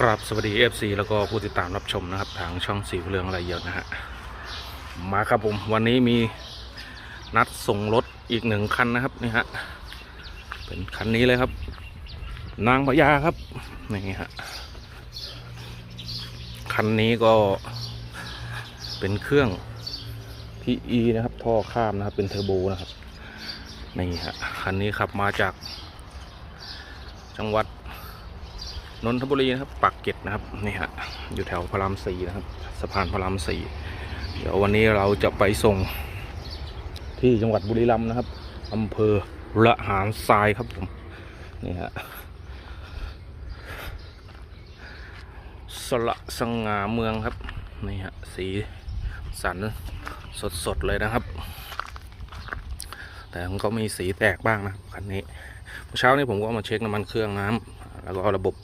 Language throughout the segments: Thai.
กราบสวัสดี FC แล้วก็ผู้ติดตามรับชมนะครับ ทางช่องสีเรืองอะไรเยอะนะฮะมาครับผมวันนี้มีนัดส่งรถอีกหนึ่งคันนะครับนี่ฮะเป็นคันนี้เลยครับ นางพญาครับนี่ฮะคันนี้ก็เป็นเครื่อง PE นะครับท่อข้ามนะครับเป็นเทอร์โบนะครับนี่ฮะคันนี้ขับมาจากจังหวัด นนทบุรีนะครับปากเกร็ดนะครับนี่ฮะอยู่แถวพระรามสี่นะครับสะพานพระรามสี่เดี๋ยววันนี้เราจะไปส่งที่จังหวัดบุรีรัมย์นะครับอำเภอละหารทรายครับผมนี่ฮะสละสง่าเมืองครับนี่ฮะสีสันสดๆเลยนะครับ แต่มันก็มีสีแตกบ้างนะคันนี้เช้านี้ผมก็มาเช็คน้ำมันเครื่องน้ำแล้วก็ระบบ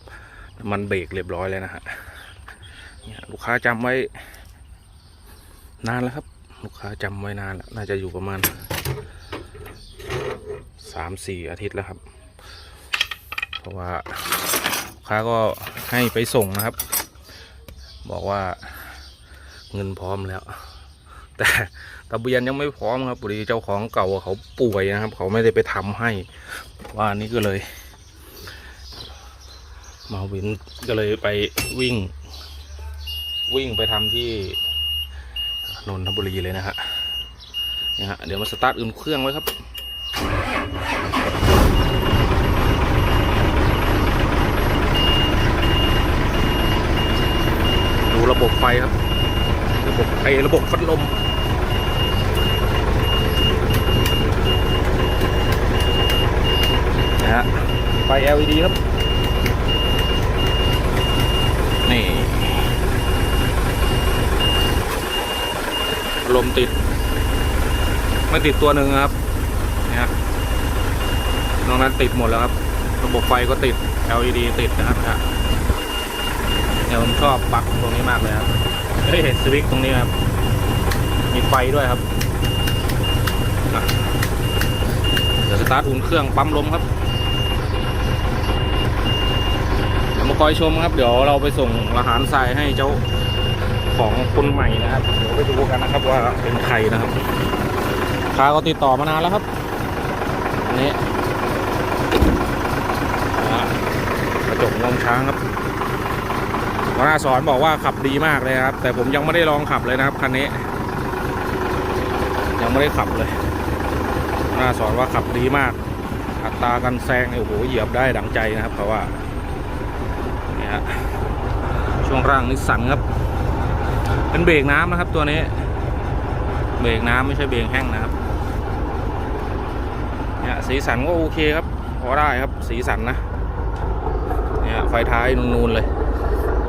มันเบรกเรียบร้อยเลยนะฮะเนี่ยลูกค้าจำไว้ นานแล้วครับ ลูกค้าจำไว้นานแล้วน่าจะอยู่ประมาณสามสี่อาทิตย์แล้วครับ เพราะว่าลูกค้าก็ให้ไปส่งนะครับ บอกว่าเงินพร้อมแล้ว แต่ทะเบียนยังไม่พร้อมครับพอดีเจ้าของเก่าเขาป่วยนะครับ เขาไม่ได้ไปทำให้ว่านี่ก็เลย มาวินก็เลยไปวิ่ง วิ่งไปทำที่นนทบุรีเลยนะฮะนี่ฮะเดี๋ยวมาสตาร์ทอื่นเครื่องไว้ครับดูระบบไฟครับ ระบบไอระบบพัดลมนะฮะไฟ LED ครับ นี่ลมติด ไม่ติดตัวหนึ่งครับเนี่ยนอกนั้นติดหมดแล้วครับ ระบบไฟก็ติด LED ติดนะครับเนี่ยผมชอบปักตรงนี้มากเลยครับเฮ้ยสวิตช์ตรงนี้ครับ มีไฟด้วยครับเดี๋ยวสตาร์ทอุ่นเครื่องปั๊มลมครับ เดี๋ยว มาคอยชมครับ เดี๋ยวเราไปส่งอาหารทรายให้เจ้าของคนใหม่นะครับเดี๋ยวไปดูกันนะครับว่าเป็นใครนะครับค้าก็ติดต่อมานานแล้วครับอันนี้กระจกงวงช้างครับหัวหน้าสอนบอกว่าขับดีมากเลยครับ แต่ผมยังไม่ได้ลองขับเลยนะครับคันนี้ ยังไม่ได้ขับเลยหัวหน้าสอนว่าขับดีมาก อัตราการแซงโอ้โหเหยียบได้ดังใจนะครับเพราะว่า ฮะช่วงร่างนิสสันครับ เป็นเบรกน้ำนะครับตัวนี้ เบรกน้ำไม่ใช่เบรกแห้งนะครับเนี่ยสีสันก็โอเคครับพอได้ครับสีสันนะเนี่ยไฟท้ายนูนๆเลย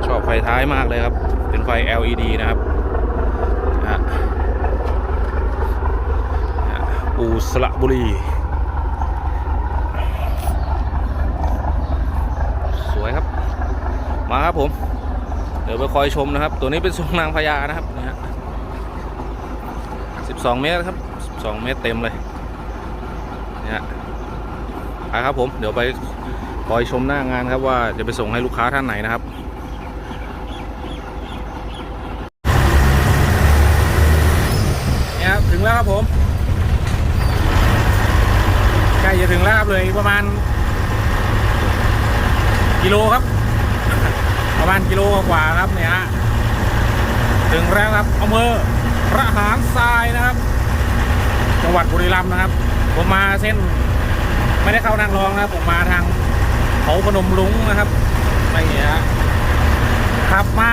ชอบไฟท้ายมากเลยครับ เป็นไฟ LED นะครับอูสระบุรี สวยครับ มาครับผม เดี๋ยวไปคอยชมนะครับ ตัวนี้เป็นทรงนางพญานะครับนี่ฮะสิบสองเมตรครับสิบสองเมตรเต็มเลยนี่ฮะไปครับผม เดี๋ยวไปคอยชมหน้างานครับว่าจะไปส่งให้ลูกค้าท่านไหนนะครับนี่ครับถึงแล้วครับผมใกล้จะถึงแล้วครับเลยประมาณกิโลครับ ประมาณกิโลกว่าครับเนี่ยฮะถึงแล้วครับอำเภอพระหารทรายนะครับ จังหวัดบุรีรัมย์นะครับ ผมมาเส้นไม่ได้เข้านางรองนะครับ ผมมาทางเขาพนมลุงนะครับไม่เงี้ยฮะขับมา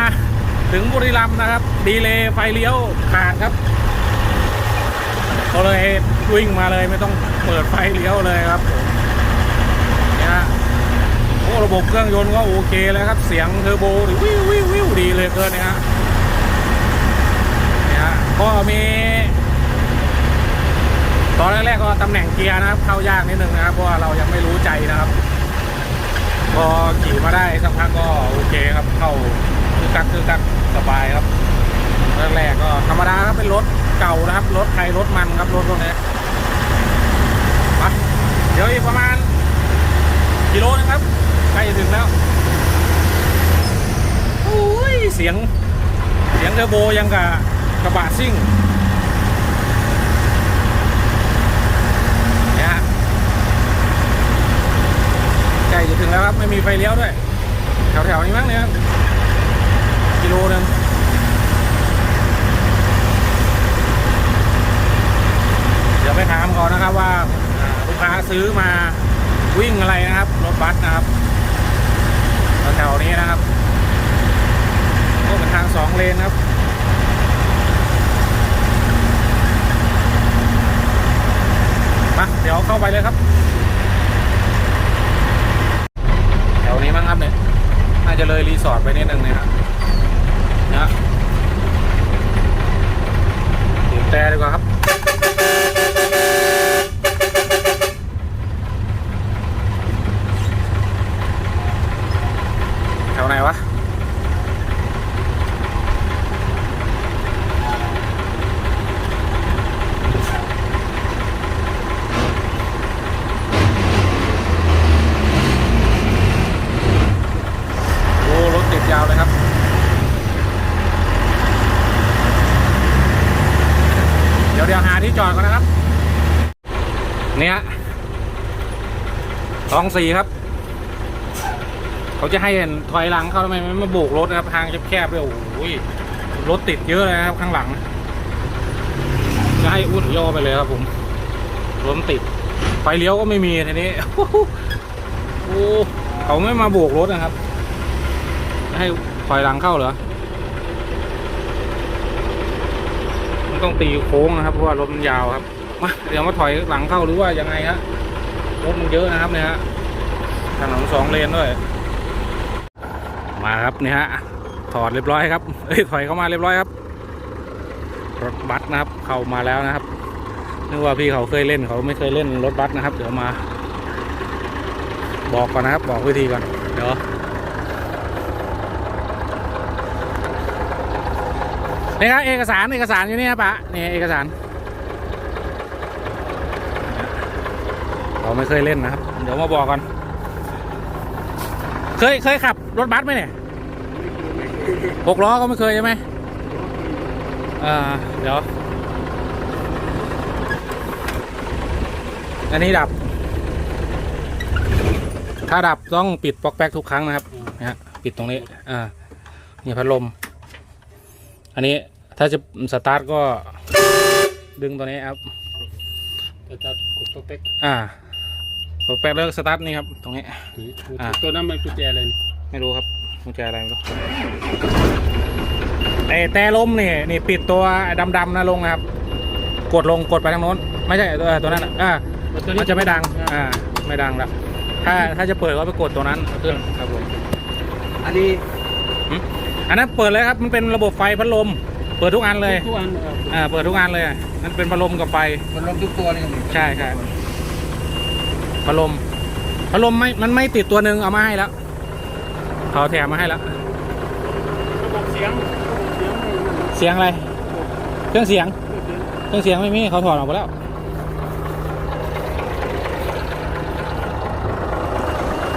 ถึงบุรีรัมย์นะครับ ดีเลยไฟเลี้ยวขาดครับก็เลยวิ่งมาเลยไม่ต้องเปิดไฟเลี้ยวเลยครับผม โอ้ระบบเครื่องยนต์ก็โอเคเลยครับ เสียงเทอร์โบวิววิววิวดีเลยเกินนะฮะเนี่ยฮะก็มีตอนแรกๆก็ตำแหน่งเกียร์นะครับ เข้ายากนิดนึงนะครับเพราะว่าเรายังไม่รู้ใจนะครับ พอขี่มาได้สักพักก็โอเคครับ เข้าคือกักคือกักสบายครับแรกๆก็ธรรมดาครับเป็นรถเก่านะครับ รถใครรถมันครับรถพวกนี้ไปเดี๋ยวอีกประมาณกิโลนึงครับ ใกล้จะถึงแล้วเสียง เสียงเทอร์โบยังกับกระบะซิ่งเนี่ยฮะใกล้จะถึงแล้วครับ ไม่มีไฟเลี้ยวด้วย แถวๆนี้มั้งเนี่ยครับ กิโลหนึงเดี๋ยวไปถามก่อนนะครับว่าอ่าลูกค้าซื้อมาวิ่งอะไรนะครับ รถบัสนะครับ แถวๆนี้นะครับก็เป็นทางสองเลนครับมาเดี๋ยวเข้าไปเลยครับ แถวนี้มั้งครับเนี่ยน่าจะเลยรีสอร์ทไปนิดนึงเนี่ยครับนะบีบแต่ดีกว่าครับ แถวไหนวะ โอ้รถติดยาวเลยครับ เดี๋ยวเดี๋ยวหาที่จอดก่อนนะครับ เนี่ยส องสี่ครับ เขาจะให้เห็นถอยหลังเขาทำไมไม่มาโบกรถนะครับ ทางแคบๆเลยโอ้ยรถติดเยอะเลยครับข้างหลัง จะให้อุดย่อไปเลยครับผมรถมันติด ไฟเลี้ยวก็ไม่มีทีนี้โอ้เขาไม่มาโบกรถนะครับ ให้ถอยหลังเข้าเหรอมันต้องตีโค้งนะครับเพราะว่ารถมันยาวครับมาเดี๋ยวมาถอยหลังเข้าหรือว่ายังไงฮะ รถมันเยอะนะครับเนี่ยฮะถนนสองเลนด้วย มาครับเนี่ยฮะถอดเรียบร้อยครับเอ้ยถอยเข้ามาเรียบร้อยครับ รถบัสนะครับ เข้ามาแล้วนะครับนึกว่าพี่เขาเคยเล่นเขาไม่เคยเล่นรถบัสนะครับ เดี๋ยวมา บอกก่อนนะครับ บอกวิธีก่อนเดี๋ยวนี่ครับเอกสารเอกสารอยู่นี่ครับปะนี่เอกสารเรา ไม่เคยเล่นนะครับ เดี๋ยวมาบอกก่อนเคยเคยขับ รถบัสไหมเนี่ยหกล้อก็ไม่เคยใช่ไหมอ่าเดี๋ยว อันนี้ดับ ถ้าดับต้องปิดปลั๊กแป๊กทุกครั้งนะครับนะฮะปิดตรงนี้ อ่า นี่พัดลม อันนี้ถ้าจะสตาร์ทก็ดึงตัวนี้ครับจะจะกดตัวเต็กอ่า ปลั๊กแป๊กเลิกสตาร์ทนี่ครับตรงนี้ถือถืออ่า ตัวนั้นมันกุญแจเลยนี่ไม่รู้ครับกุญแจอะไรไม่รู้ไอ้แต่ลมนี่นี่ปิดตัวดำๆนะลงนะครับ กดลงกดไปทางโน้น ไม่ใช่ตัวตัวนั้นอะอ่าตัวมันจะไม่ดังอ่าไม่ดังแล้วถ้าถ้าจะเปิดก็ไปกดตัวนั้นขึ้นครับผมอันนี้อันนั้นเปิดเลยครับมันเป็นระบบไฟพัดลม เปิดทุกอันเลยทุกอันเอออ่าเปิดทุกอันเลยมันเป็นพัดลมกับไฟมันลงทุกตัวเลยครับใช่ใช่ พัดลมพัดลมไม่มันไม่ติดตัวหนึ่งเอามาให้แล้วเขาแถมมาให้แล้วระบบเสียงเสียงไม่นั่นนะเสียงอะไร เครื่องเสียง เครื่องเสียงไม่มีเขาถอดออกไปแล้ว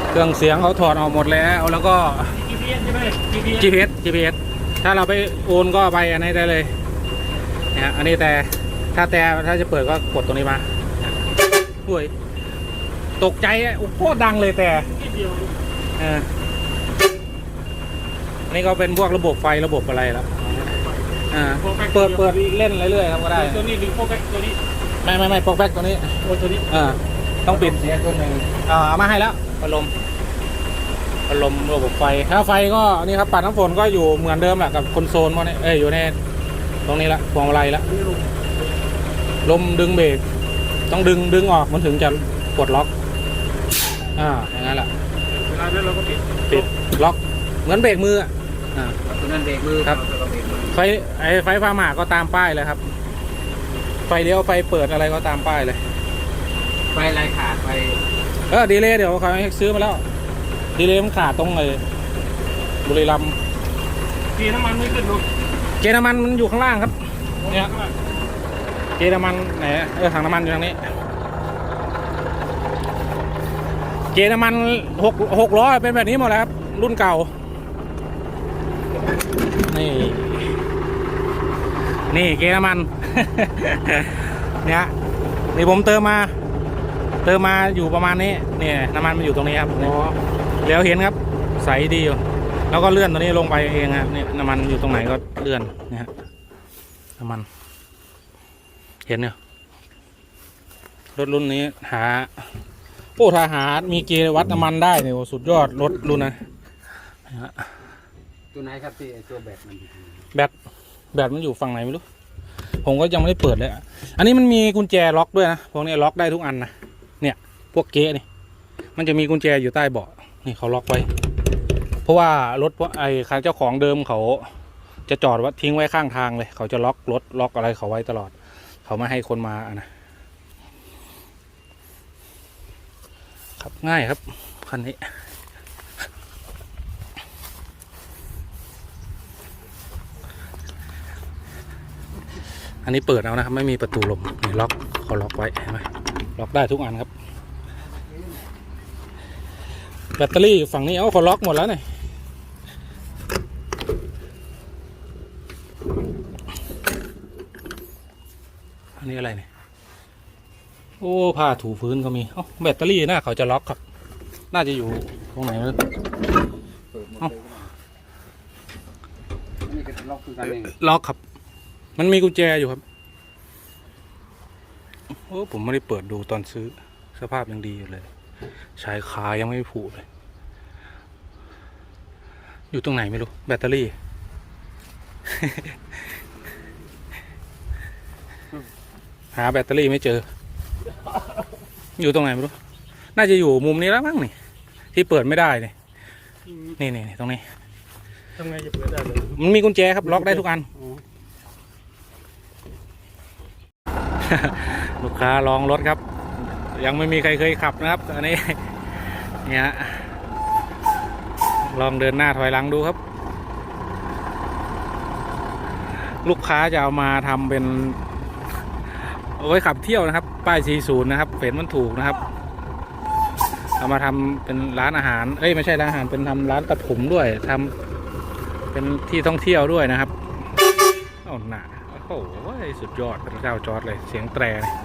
เครื่องเสียงเขาถอดออกหมดแล้วแล้วก็ GPS ใช่ไหม GPS GPS GPS ถ้าเราไปโอนก็ไปอันนี้ได้เลยนะฮะอันนี้แต่ถ้าแต่ถ้าจะเปิดก็กดตรงนี้มาห่วย ตกใจอะโอ้โหโคตรดังเลยแต่นิดเดียวเอออันนี่ก็เป็นพวกระบบไฟระบบอะไรแล้วอ่าเปิดเปิดเล่นเรื่อยๆครับก็ได้ตัวนี้ดึงโฟกัสตัวนี้ไม่ไม่ไม่ปอกแป๊กตัวนี้โอ้ตัวนี้อ่าต้องปิดเสียตัวหนึ่งอ่าเอามาให้แล้วพัดลมพัดลมระบบไฟถ้าไฟก็นี่ครับปัดน้ำฝนก็อยู่เหมือนเดิมแหละกับคอนโซลพวกนี้เอ้ยอยู่ในตรงนี้ละพวงมาลัยละนี่ลงลมดึงเบรกต้องดึงดึงออกมันถึงจะปลดล็อก อ่าอย่างนั้นแหละเวลานั้นเราก็ปิดปิดล็อกเหมือนเบรกมืออะอ่าตัวนั้นเบรกมือครับตัวนั้นเบรกมือไฟไอไฟฟ้าหมาก็ตามป้ายเลยครับ ไฟเลี้ยวไฟเปิดอะไรก็ตามป้ายเลย ไฟลายขาดไฟเออดีเลยเดี๋ยวเขาให้ซื้อมาแล้ว ดีเลยมันขาดตรงเลยบุรีรัมย์ปีน้ำมันไม่ขึ้นเนาะเจน้ำมันมันอยู่ข้างล่างครับ เนี่ยเจน้ำมันไหนเออถังน้ำมันอยู่ทางนี้ เจน้ำมันหกหกล้อเป็นแบบนี้หมดแล้วครับ รุ่นเก่าตนี่ นี่เกน้ำมัน เนี่ยนี่ผมเติมมา เติมมาอยู่ประมาณนี้ เนี่ยน้ำมันมันอยู่ตรงนี้ครับเนี่ยแล้วเห็นครับ ใสดีอยู่แล้วก็เลื่อนตัวนี้ลงไปเองครับเนี่ยน้ำมันอยู่ตรงไหนก็เลื่อนเนี่ยฮะน้ำมัน เห็นเนี่ยรถรุ่นนี้หา โอ้ถ้าหามีเกณฑ์วัดน้ำมันได้เนี่ยโอ้สุดยอดรถรุ่นนะนะฮะตัวไหนครับที่ไอ้ตัวแบบมันแบตแบตมันอยู่ฝั่งไหนไม่รู้ ผมก็ยังไม่ได้เปิดเลยอะอันนี้มันมีกุญแจล็อกด้วยนะพวกนี้ล็อกได้ทุกอันนะเนี่ย พวกเก๊ะนี่มันจะมีกุญแจอยู่ใต้เบาะนี่เขาล็อกไว้ เพราะว่ารถพวกไอ้คันเจ้าของเดิมเขา จะจอดไว่าทิ้งไว้ข้างทางเลย เขาจะล็อกรถล็อกอะไรเขาไว้ตลอด เขาไม่ให้คนมาอะนะ ครับง่ายครับคันนี้อันนี้เปิดเอานะครับ ไม่มีประตูลมนี่ล็อกเขาล็อกไว้เห็นไหมล็อกได้ทุกอันครับ แบตเตอรี่ฝั่งนี้ เอ้าเขาล็อกหมดแล้วเนี่ยอันนี้อะไรเนี่ย โอ้ผ้าถูพื้นก็มีเอ้าแบตเตอรี่น่าเขาจะล็อกครับ น่าจะอยู่ตรงไหนเอ้านี่ก็ล็อกคือกันเองล็อกครับ มันมีกุญแจอยู่ครับโอ้ผมไม่ได้เปิดดูตอนซื้อ สภาพยังดีอยู่เลยชายคายังไม่ผุเลย อยู่ตรงไหนไม่รู้ แบตเตอรี่ หาแบตเตอรี่ไม่เจอ อยู่ตรงไหนไม่รู้ น่าจะอยู่มุมนี้แล้วมั้งนี่ ที่เปิดไม่ได้นี่นี่นี่นี่ตรงนี้ ทำไงจะเปิดได้เลยมันมีกุญแจครับล็อกได้ทุกอันอ๋อลูกค้าลองรถครับ ยังไม่มีใครเคยขับนะครับ อันนี้ เนี่ยฮะลองเดินหน้าถอยหลังดูครับ ลูกค้าจะเอามาทำเป็น เอาไว้ขับเที่ยวนะครับ ป้าย 40 นะครับเห็นมันถูกนะครับ เอามาทำเป็นร้านอาหาร เอ้ยไม่ใช่ร้านอาหารเป็นทำร้านตัดผมด้วยทำเป็นที่ท่องเที่ยวด้วยนะครับโอ้หนาโอ้โหสุดยอดพระเจ้าจอดเลยเสียงแตรเนี่ย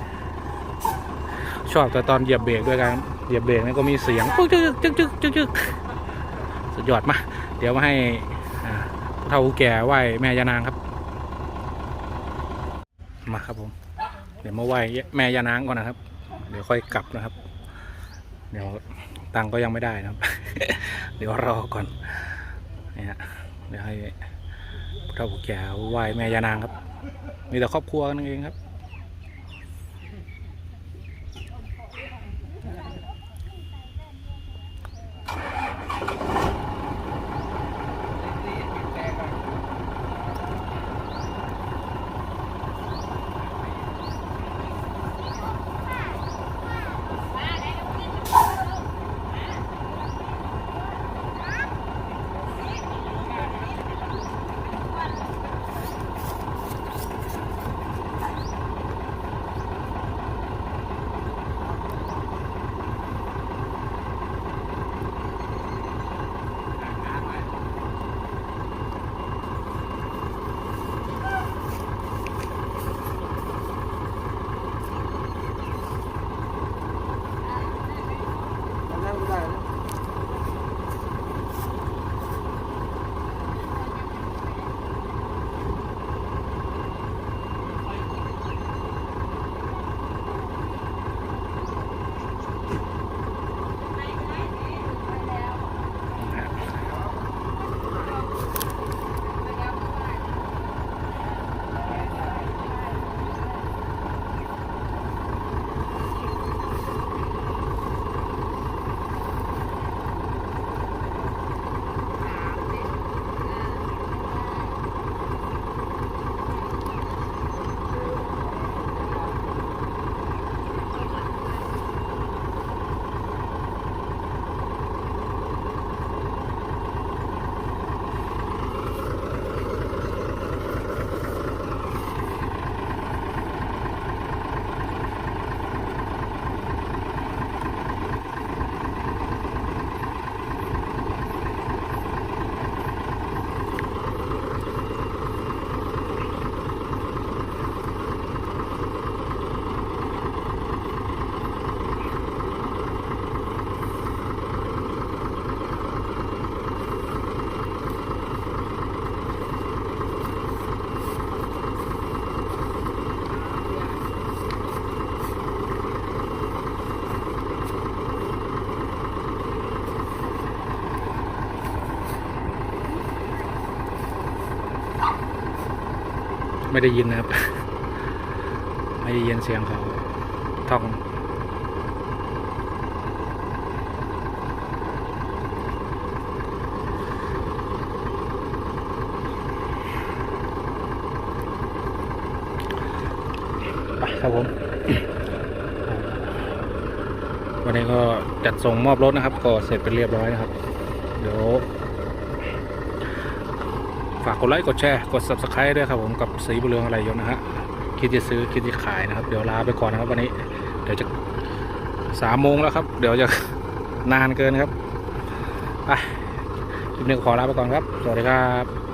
ชอบแต่ตอนเหยียบเบรกด้วยกันเหยียบเบรกนี่ก็มีเสียงปึ๊กจึ๊กจึ๊กจึ๊กจึ๊กจึ๊กสุดยอดมาเดี๋ยวมาให้เฒ่าแก่ไหวแม่ยานางครับ มาครับผม เดี๋ยวมาไหว้แม่ยานางก่อนนะครับ เดี๋ยวค่อยกลับนะครับ เดี๋ยวตังก็ยังไม่ได้นะครับ เดี๋ยวรอก่อนเนี่ยฮะเดี๋ยวให้พระผู้แก่ไหว้แม่ยานางครับ มีแต่ครอบครัวกันเองครับ ไม่ได้ยินนะครับ ไม่ได้ยินเสียงเขาท่องไปครับผมวันนี้ก็จัดส่งมอบรถนะครับ ก็เสร็จเป็นเรียบร้อยนะครับ เดี๋ยว ฝากกดไลค์กดแชร์กด subscribe ด้วยครับผมกับสีบุเรืองอะไรยนนะฮะคิดจะซื้อคิดจะขายนะครับ เดี๋ยวลาไปก่อนนะครับวันนี้ เดี๋ยวจะสามโมงแล้วครับ เดี๋ยวจะนานเกินครับไปคลิปนี้ขอลาไปก่อนครับ สวัสดีครับ